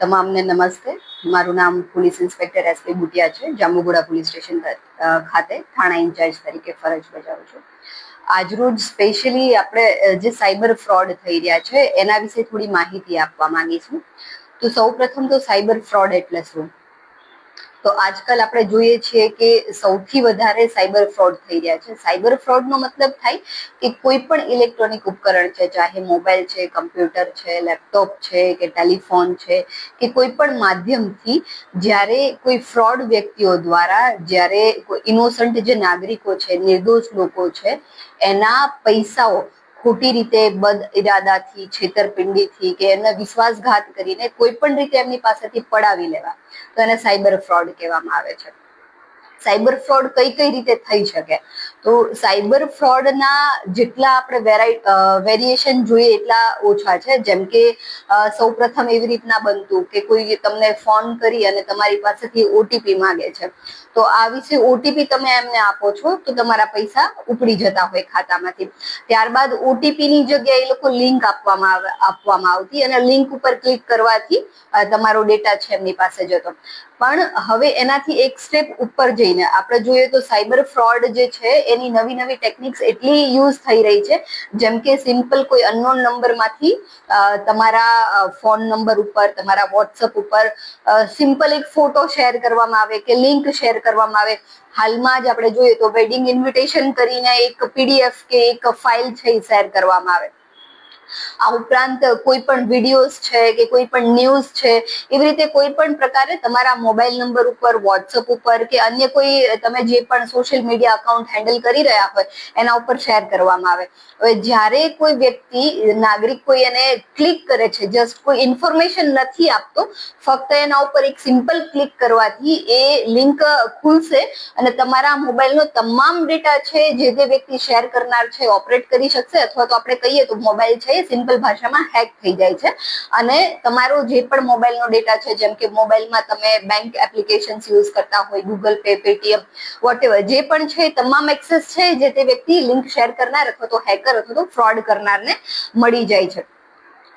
તમામને નમસ્તે. મારું નામ પોલીસ ઇન્સ્પેક્ટર એસપી બુટિયા છે. જાંબુગોડા પોલીસ સ્ટેશન ખાતે થાણા ઇન્ચાર્જ તરીકે ફરજ બજાવું છું. આજરોજ સ્પેશિયલી આપણે જે સાયબર ફ્રોડ થઈ રહ્યા છે, એના વિશે થોડી માહિતી આપવા માંગીશું. તો સૌપ્રથમ તો સાયબર ફ્રોડ એટલે શું? તો આજકાલ આપણે જોઈએ છીએ કે સૌથી વધારે સાયબર ફ્રોડ થઈ રહ્યા છે. સાયબર ફ્રોડનો મતલબ થાય કે કોઈ પણ ઇલેક્ટ્રોનિક ઉપકરણ છે, ચાહે મોબાઈલ છે, કમ્પ્યુટર છે, લેપટોપ છે કે ટેલિફોન છે, કે કોઈ પણ માધ્યમથી જ્યારે કોઈ ફ્રોડ વ્યક્તિઓ દ્વારા જ્યારે ઇનોસન્ટ જે નાગરિકો છે, નિર્દોષ લોકો છે, એના પૈસાઓ ખોટી રીતે બદ ઇરાદાથી છેતરપિંડીથી કે એને વિશ્વાસઘાત કરીને કોઈ પણ રીતે એમની પાસેથી પડાવી લેવા. તો એને સાયબર ફ્રોડ કહેવામાં આવે છે. સાયબર ફ્રોડ કઈ કઈ રીતે થઈ શકે? તો સાયબર ફ્રોડના જેટલા આપણે વેરાઈ વેરિએશન જોઈએ એટલા ઓછા છે. જેમ કે સૌ પ્રથમ એવી રીતના બનતું કે કોઈ તમને ફોન કરી અને તમારી પાસેથી ઓટીપી માંગે છે. તો આ વિશે ઓટીપી તમે એમને આપો છો તો તમારા પૈસા ઉપડી જતા હોય ખાતામાંથી. ત્યારબાદ ઓટીપી ની જગ્યાએ એ લોકો લિંક આપવામાં આવે, આપવામાં આવતી અને લિંક ઉપર ક્લિક કરવાથી તમારો ડેટા છે એમની પાસે જતો. પણ હવે એનાથી એક સ્ટેપ ઉપર જઈને આપણે જોઈએ તો સાયબર ફ્રોડ જે છે, એની નવી નવી ટેકનિક્સ એટલી યુઝ થઈ રહી છે, જેમ કે સિમ્પલ કોઈ અનનોન નંબરમાંથી તમારા ફોન નંબર ઉપર, તમારા વોટ્સઅપ ઉપર સિમ્પલ એક ફોટો શેર કરવામાં આવે કે લિંક શેર કરવામાં આવે. હાલમાં જ આપણે જોઈએ તો વેડિંગ ઇન્વિટેશન કરીને એક પીડીએફ કે એક ફાઇલ છે શેર કરવામાં આવે. આ ઉપરાંત કોઈ પણ વિડીયોઝ છે કે કોઈ પણ ન્યૂઝ છે, એવી રીતે કોઈ પણ પ્રકારે તમારા મોબાઈલ નંબર ઉપર, વોટ્સઅપ ઉપર કે અન્ય કોઈ તમે જે પણ સોશિયલ મીડિયા અકાઉન્ટ હેન્ડલ કરી રહ્યા હોય, એના ઉપર શેર કરવામાં આવે. હવે જ્યારે કોઈ વ્યક્તિ, નાગરિક કોઈ એને ક્લિક કરે છે, જસ્ટ કોઈ ઇન્ફોર્મેશન નથી આપતો, ફક્ત એના ઉપર એક સિમ્પલ ક્લિક કરવાથી એ લિંક ખુલશે અને તમારા મોબાઈલનો તમામ ડેટા છે જે તે વ્યક્તિ શેર કરનાર છે, ઓપરેટ કરી શકશે અથવા તો આપણે કહીએ તો મોબાઈલ છે સિમ્પલ ભાષામાં હેક થઈ જાય છે. અને તમારો જે પણ મોબાઈલનો ડેટા છે, જેમ કે મોબાઈલમાં તમે બેંક એપ્લિકેશન્સ યુઝ કરતા હોય, ગૂગલ પે, પેટીએમ વોટેવર જે પણ છે તમામ એક્સેસ છે, જે તે વ્યક્તિ લિંક શેર કરનાર અથવા તો હેકર અથવા તો ફ્રોડ કરનારને મળી જાય છે.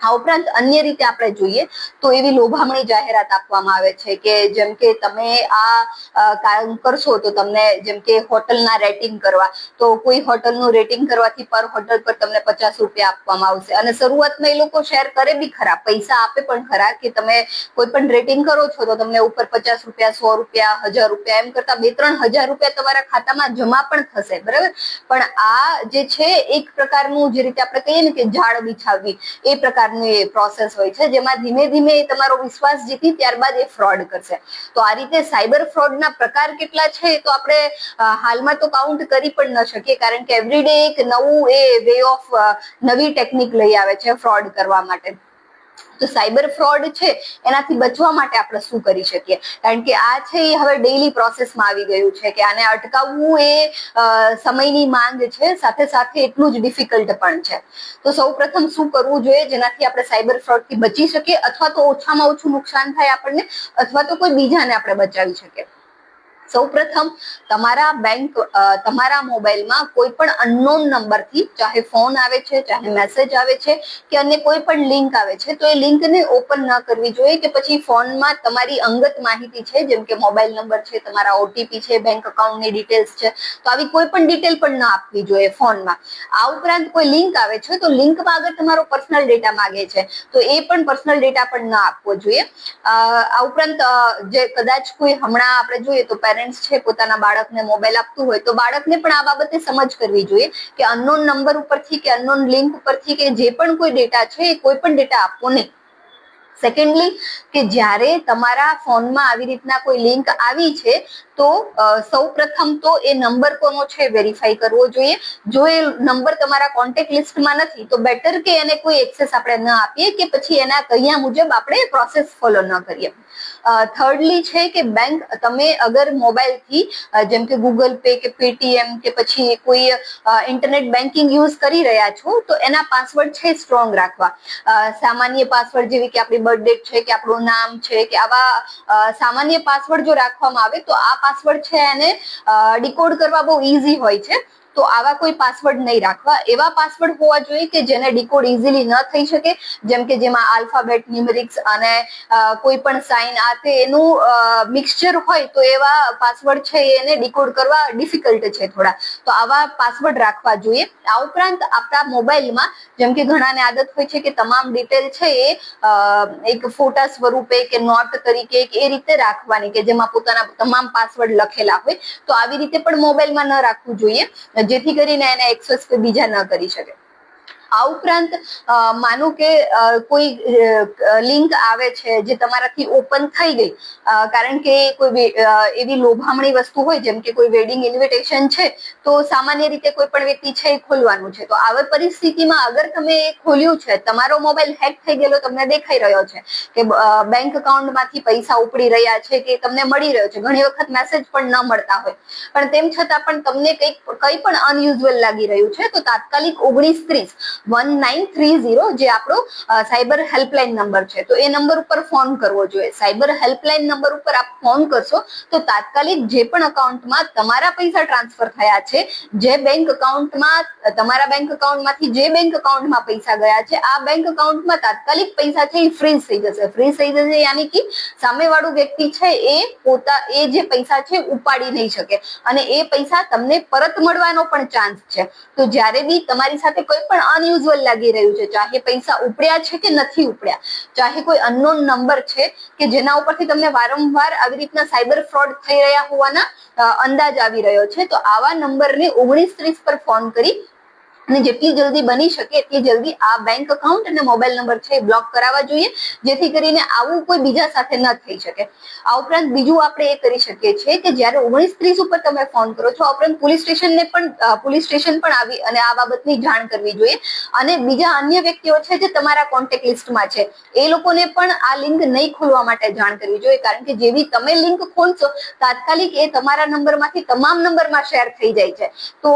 આ ઉપરાંત અન્ય રીતે આપણે જોઈએ તો એવી લોભામણી જાહેરાત આપવામાં આવે છે કે જેમ કે તમે આ કામ કરશો તો તમને જેમ કે હોટલના રેટિંગ કરવા, તો કોઈ હોટલનું રેટિંગ કરવાથી પર હોટલ પર તમને પચાસ રૂપિયા આપવામાં આવશે. અને શરૂઆતમાં એ લોકો શેર કરે બી ખરા, પૈસા આપે પણ ખરા કે તમે કોઈ પણ રેટિંગ કરો છો તો તમને ઉપર પચાસ રૂપિયા, સો રૂપિયા, હજાર રૂપિયા એમ કરતા બે, ત્રણ હજાર રૂપિયા તમારા ખાતામાં જમા પણ થશે, બરાબર? પણ આ જે છે એક પ્રકારનું જે રીતે આપણે કહીએ ને કે ઝાડ બિછાવવી, એ પ્રકારની પ્રોસેસ હોય છે, જેમાં ધીમે ધીમે એ તમારો વિશ્વાસ જીતી ત્યારબાદ એ ફ્રોડ કરશે. તો આ રીતે સાયબર ફ્રોડના પ્રકાર કેટલા છે, એ તો આપણે હાલમાં તો કાઉન્ટ કરી પણ ન શકીએ, કારણ કે એવરીડે એક નવું એ વે ઓફ નવી ટેકનિક લઈ આવે છે ફ્રોડ કરવા માટે. તો સાયબર ફ્રોડ છે, એનાથી બચવા માટે આપણે શું કરી શકીએ? કારણ કે આ છે એ હવે ડેઈલી પ્રોસેસમાં આવી ગયું છે કે આને અટકાવવું એ સમયની માંગ છે, સાથે સાથે એટલું જ ડિફિકલ્ટ પણ છે. તો સૌ પ્રથમ શું કરવું જોઈએ? જેનાથી આપણે સાયબર ફ્રોડથી બચી શકીએ અથવા તો ઓછામાં ઓછું નુકસાન થાય આપણને, અથવા તો કોઈ બીજાને આપણે બચાવી શકીએ. સૌ પ્રથમ તમારા બેંક તમારા મોબાઈલમાં કોઈ પણ અનનોન નંબરથી ચાહે ફોન આવે છે, ચાહે મેસેજ આવે છે કે અન્ય કોઈ પણ લિંક આવે છે, તો એ લિંકને ઓપન ન કરવી જોઈએ કે પછી ફોનમાં તમારી અંગત માહિતી છે, જેમ કે મોબાઈલ નંબર છે, તમારા ઓટીપી છે બેંક અકાઉન્ટની ડિટેલ્સ છે, તો આવી કોઈ પણ ડિટેલ પણ ન આપવી જોઈએ ફોનમાં આ ઉપરાંત કોઈ લિંક આવે છે, તો લિંકમાં આગળ તમારો પર્સનલ ડેટા માગે છે, તો એ પણ પર્સનલ ડેટા પણ ન આપવો જોઈએ. આ ઉપરાંત જે કદાચ કોઈ હમણાં આપણે જોઈએ તો પેરેન્ટ્સ છે, પોતાના બાળકને મોબાઈલ આપતું હોય તો બાળકને પણ આ બાબતે સમજ કરવી જોઈએ કે અનનોન નંબર ઉપરથી કે અનનોન લિંક ઉપરથી કે જે પણ કોઈ ડેટા છે, એ કોઈ પણ ડેટા આપવો નહીં. સેકન્ડલી કે જ્યારે તમારા ફોનમાં આવી રીતના કોઈ લિંક આવી છે, તો સૌ પ્રથમ તો એ નંબર કોનો છે વેરીફાઈ કરવો જોઈએ. જો એ નંબર તમારા કોન્ટેક્ટ લિસ્ટમાં નથી, તો બેટર કે એને કોઈ એક્સેસ આપણે ન આપીએ કે પછી એના કહ્યા મુજબ આપણે પ્રોસેસ ફોલો ન કરીએ. થર્ડલી છે કે બેંક તમે અગર મોબાઈલથી જેમ કે ગૂગલ પે કે પેટીએમ કે પછી કોઈ ઇન્ટરનેટ બેન્કિંગ યુઝ કરી રહ્યા છો, તો એના પાસવર્ડ છે સ્ટ્રોંગ રાખવા. સામાન્ય પાસવર્ડ જેવી કે આપણી બર્થ ડેટ છે, કે આપણું નામ છે, કે આવા સામાન્ય પાસવર્ડ જો રાખવામાં આવે, તો આ પાસવર્ડ છે એને ડીકોડ કરવા બહુ ઇઝી હોય છે. તો આવા કોઈ પાસવર્ડ નહીં રાખવા. એવા પાસવર્ડ હોવા જોઈએ કે જેને ડીકોડ ઇઝીલી ન થઈ શકે. જેમ કે જેમાં આલ્ફાબેટ ન્યુમેરિક્સ અને કોઈ પણ સાઇન આ તે એનું મિક્સચર હોય તો એવા પાસવર્ડ છે એને ડીકોડ કરવા ડિફિકલ્ટ છે થોડા. તો આવા પાસવર્ડ રાખવા જોઈએ. આ ઉપરાંત આપણા મોબાઈલમાં જેમ કે ઘણાને આદત હોય છે કે તમામ ડિટેલ છે એ એક ફોટા સ્વરૂપે કે નોટ તરીકે એ રીતે રાખવાની કે જેમાં પોતાના તમામ પાસવર્ડ લખેલા હોય. તો આવી રીતે પણ મોબાઈલમાં ન રાખવું જોઈએ. જેથી કરીને એને એક્સેસ બીજા ન કરી શકે. આ ઉપરાંત માનો કે કોઈ લિંક આવે છે જે તમારાથી ઓપન થઈ ગઈ કારણ કે કોઈ એવી લોભામણી વસ્તુ હોય જેમ કે કોઈ વેડિંગ ઇન્વિટેશન છે, તો સામાન્ય રીતે કોઈ પણ વ્યક્તિ છે એ ખોલવાનું છે. તો આવી પરિસ્થિતિમાં અગર તમે ખોલ્યું છે, તમારો મોબાઈલ હેક થઈ ગયેલો, તમને દેખાઈ રહ્યો છે કે બેંક અકાઉન્ટમાંથી પૈસા ઉપડી રહ્યા છે કે તમને મળી રહ્યો છે, ઘણી વખત મેસેજ પણ ન મળતા હોય. પણ તેમ છતાં પણ તમને કંઈક, કંઈ પણ અનયુઝ્યુઅલ લાગી રહ્યું છે, તો તાત્કાલિક ઓગણીસ ત્રીસ વન નાઇન થ્રી ઝીરો જે આપણો સાયબર હેલ્પલાઇન નંબર છે. તો એ નંબર ઉપર ફોન કરવો જોઈએ. સાયબર હેલ્પલાઇન નંબર ઉપર આપ ફોન કરશો, તો તાત્કાલિક જે પણ અકાઉન્ટમાં તમારા પૈસા ટ્રાન્સફર થયા છે, જે બેંક અકાઉન્ટમાં તમારા બેંક અકાઉન્ટમાંથી જે બેંક અકાઉન્ટમાં પૈસા ગયા છે, આ બેંક અકાઉન્ટમાં તાત્કાલિક પૈસા છે એ ફ્રીઝ થઈ જશે. ફ્રીઝ થઈ જશે યાની કે સામેવાળું વ્યક્તિ છે એ પોતા, એ જે પૈસા છે ઉપાડી નહીં શકે. અને એ પૈસા તમને પરત મળવાનો પણ ચાન્સ છે. તો જ્યારે બી તમારી સાથે કોઈ પણ અનયુઝ્યુઅલ લાગી રહ્યું છે. ચાહે પૈસા ઉપડ્યા છે કે નથી ઉપડ્યા. ચાહે કોઈ અનનોન નંબર છે કે જેના ઉપરથી તમને વારંવાર આવી રીતના સાયબર ફ્રોડ થઈ રહ્યા હોવાના અંદાજ આવી રહ્યો છે. તો આવા નંબરને ઓગણીસ ત્રીસ પર ફોન કરી અને જેટલી જલ્દી બની શકે એટલી જલ્દી આ બેંક અકાઉન્ટ અને મોબાઈલ નંબર છે બ્લોક કરાવવા જોઈએ, જેથી કરીને આવું કોઈ બીજા સાથે ન થઈ શકે. આ ઉપરાંત બીજું આપણે એ કરી શકીએ છીએ કે જ્યારે ઓગણીસ ત્રીસ ઉપર તમે ફોન કરો છો, આ ઉપરાંત પોલીસ સ્ટેશનને પણ પોલીસ સ્ટેશન પણ આવી અને આ બાબતની જાણ કરવી જોઈએ. અને બીજા અન્ય વ્યક્તિઓ છે જે તમારા કોન્ટેક્ટ લિસ્ટમાં છે, એ લોકોને પણ આ લિંક નહીં ખોલવા માટે જાણ કરવી જોઈએ, કારણ કે જેવી તમે લિંક ખોલશો, તાત્કાલિક એ તમારા નંબરમાંથી તમામ નંબરમાં શેર થઈ જાય છે. તો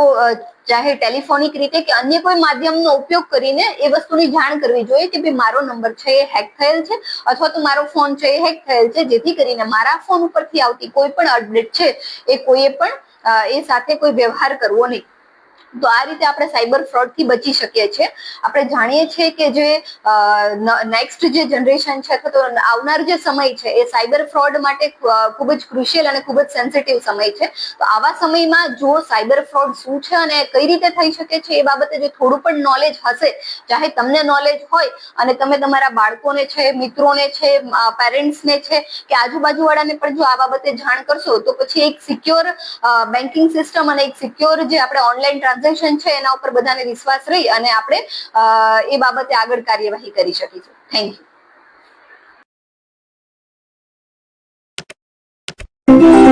ચાહે ટેલિફોનિક રીતે કે અન્ય કોઈ માધ્યમનો ઉપયોગ કરીને એ વસ્તુની જાણ કરવી જોઈએ કે ભાઈ મારો નંબર છે એ હેક થયેલ છે અથવા તો મારો ફોન છે એ હેક થયેલ છે. જેથી કરીને મારા ફોન ઉપરથી આવતી કોઈ પણ અપડેટ છે એ કોઈએ પણ એ સાથે કોઈ વ્યવહાર કરવો નહીં. તો આ રીતે આપણે સાયબર ફ્રોડથી બચી શકીએ છીએ. આપણે જાણીએ છીએ કે જે નેક્સ્ટ જે જનરેશન છે અથવા તો આવનાર જે સમય છે, એ સાયબર ફ્રોડ માટે ખૂબ જ ક્રુશિયલ અને ખૂબ જ સેન્સિટિવ સમય છે. તો આવા સમયમાં જો સાયબર ફ્રોડ શું છે અને કઈ રીતે થઈ શકે છે એ બાબતે જો થોડું પણ નોલેજ હશે ચાહે તમને નોલેજ હોય અને તમે તમારા બાળકોને છે, મિત્રોને છે પેરેન્ટ્સને છે, કે આજુબાજુવાળાને પણ જો આ બાબતે જાણ કરશો તો પછી એક સિક્યોર બેન્કિંગ સિસ્ટમ અને એક સિક્યોર જે આપણે ઓનલાઈન ટ્રાન્ઝેક્શન ઓબ્જેક્શન છે, એના ઉપર બધાને વિશ્વાસ રહી અને આપણે એ બાબતે આગળ કાર્યવાહી કરી શકીશું. Thank you